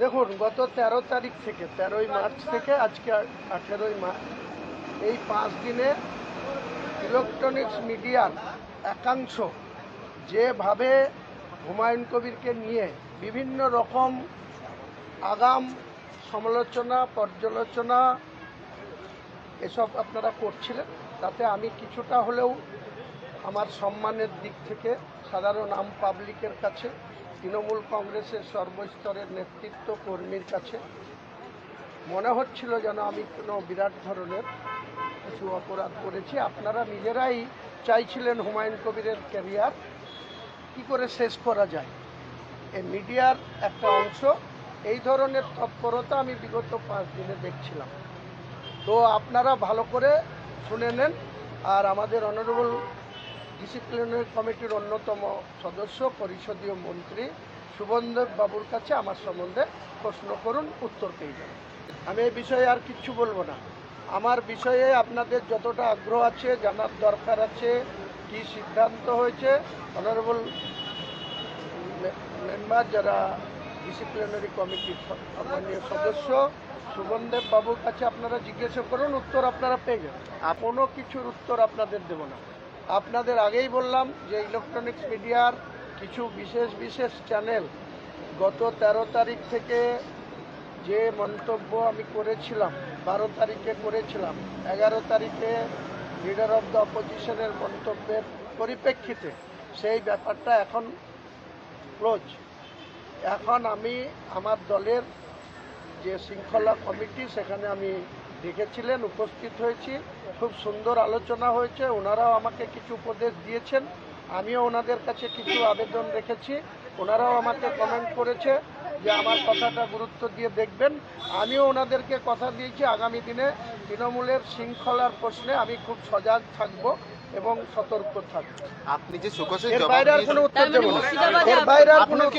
দেখুন, গত তেরো তারিখ থেকে, তেরোই মার্চ থেকে আজকে আঠেরোই মার্চ এই পাঁচ দিনে ইলেকট্রনিক্স মিডিয়ার একাংশ যেভাবে হুমায়ুন কবিরকে নিয়ে বিভিন্ন রকম আগাম সমালোচনা, পর্যালোচনা, এসব আপনারা করছিলেন, তাতে আমি কিছুটা হলেও আমার সম্মানের দিক থেকে সাধারণ আম পাবলিকের কাছে তৃণমূল কংগ্রেসের সর্বস্তরের নেতৃত্ব কর্মীর কাছে মনে হচ্ছিল যেন আমি কোনো বিরাট ধরনের কিছু অপরাধ করেছি। আপনারা নিজেরাই চাইছিলেন হুমায়ুন কবিরের ক্যারিয়ার কি করে শেষ করা যায়। এই মিডিয়ার একটা অংশ, এই ধরনের তৎপরতা আমি বিগত পাঁচ দিনে দেখছিলাম। তো আপনারা ভালো করে শুনে নেন আর আমাদের অনারেবল ডিসিপ্লিনারি কমিটির অন্যতম সদস্য পরিষদীয় মন্ত্রী সুবনদেব বাবুর কাছে আমার সম্বন্ধে প্রশ্ন করুন, উত্তর পেয়ে যাবেন। আমি এই বিষয়ে আর কিচ্ছু বলব না। আমার বিষয়ে আপনাদের যতটা আগ্রহ আছে, জানার দরকার আছে, কি সিদ্ধান্ত হয়েছে অনারেবল মেম্বার যারা ডিসিপ্লিনারি কমিটির সম্মানীয় সদস্য সুবনদেব বাবুর কাছে আপনারা জিজ্ঞাসা করুন, উত্তর আপনারা পেয়ে যাবেন। কোনো কিছুর উত্তর আপনাদের দেব না। আপনাদের আগেই বললাম যে ইলেকট্রনিক্স মিডিয়ার কিছু বিশেষ বিশেষ চ্যানেল গত তেরো তারিখ থেকে যে মন্তব্য আমি করেছিলাম, বারো তারিখে করেছিলাম, এগারো তারিখে লিডার অফ দ্য অপোজিশনের মন্তব্যের পরিপ্রেক্ষিতে সেই ব্যাপারটা এখন ক্লোজ এখন আমি আমার দলের যে শৃঙ্খলা কমিটি, সেখানে আমি ডেকেছিলেন উপস্থিত হয়েছি খুব সুন্দর আলোচনা হয়েছে ওনারাও আমাকে কিছু উপদেশ দিয়েছেন আমিও ওনাদের কাছে কিছু আবেদন রেখেছি ওনারাও আমাকে কমেন্ট করেছে যে আমার কথাটা গুরুত্ব দিয়ে দেখবেন। আমিও ওনাদেরকে কথা দিয়েছি আগামী দিনে তৃণমূলের শৃঙ্খলার প্রশ্নে আমি খুব সজাগ থাকব এবং সতর্ক থাকব। আপনি যে বাইরে আর কোনো উত্তর না। এর বাইরে আর কোনো কি।